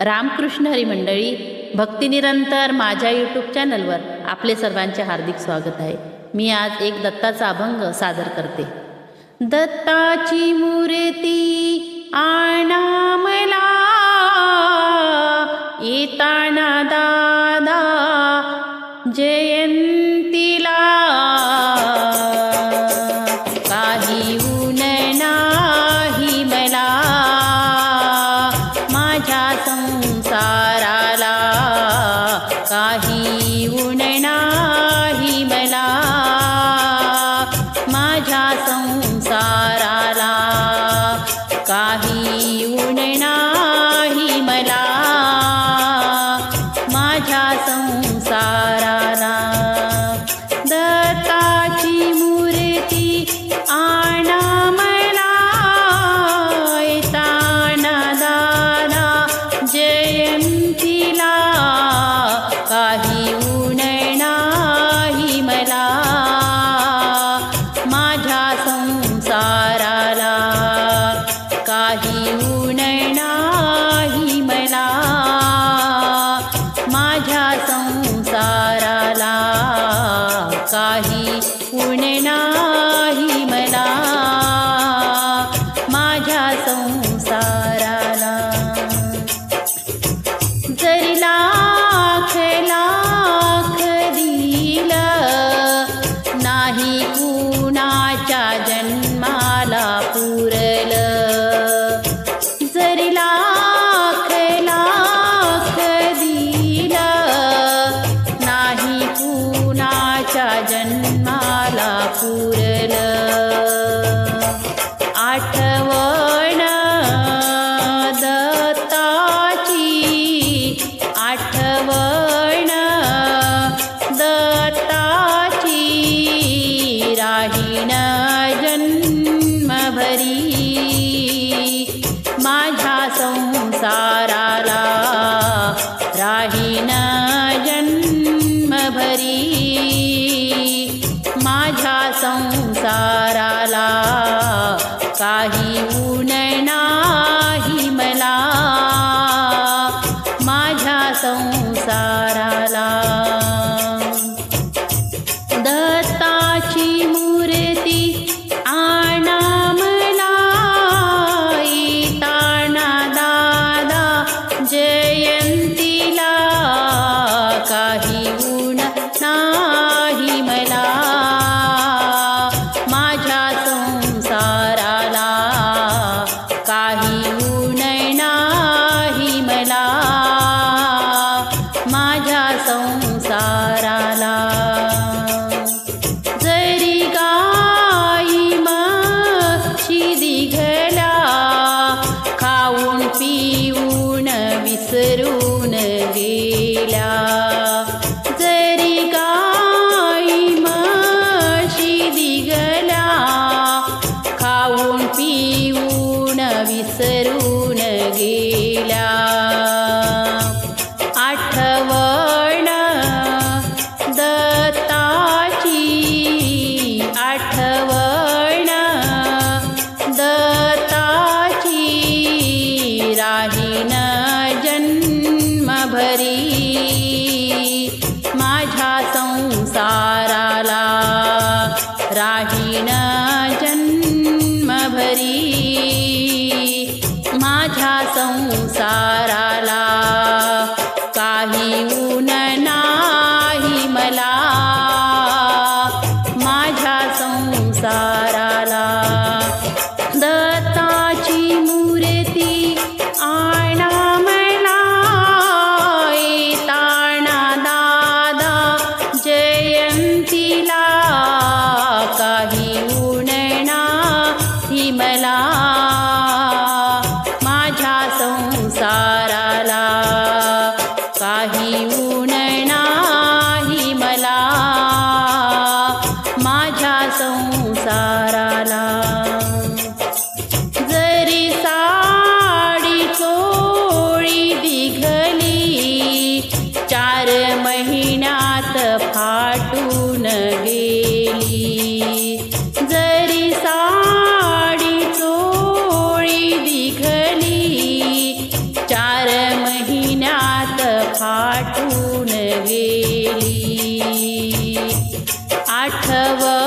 रामकृष्ण हरी मंडळी भक्तिनिरंतर माझ्या यूट्यूब चॅनलवर आपले सर्वांचे हार्दिक स्वागत आहे. मी आज एक दत्ताचा अभंग सादर करते. दत्ताची मूर्ती माझ्या संसार पूरना काही ऊन नाही मला. माझ्या सं भरी माझ्या संसाराला राहीन जन्मभरी माझ्या संसारा मनात फाटून गेली. जरी साडी चोळी दिघली चार महिन्यात फाटून गेली. आठव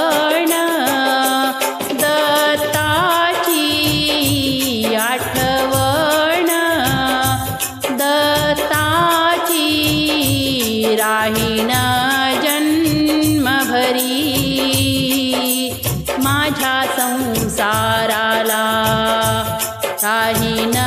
काही न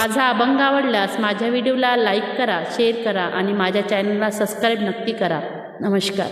माझा अभंग आवडल्यास माझ्या व्हिडिओला लाईक करा शेअर करा आणि माझ्या चॅनलला सबस्क्राईब नक्की करा. नमस्कार.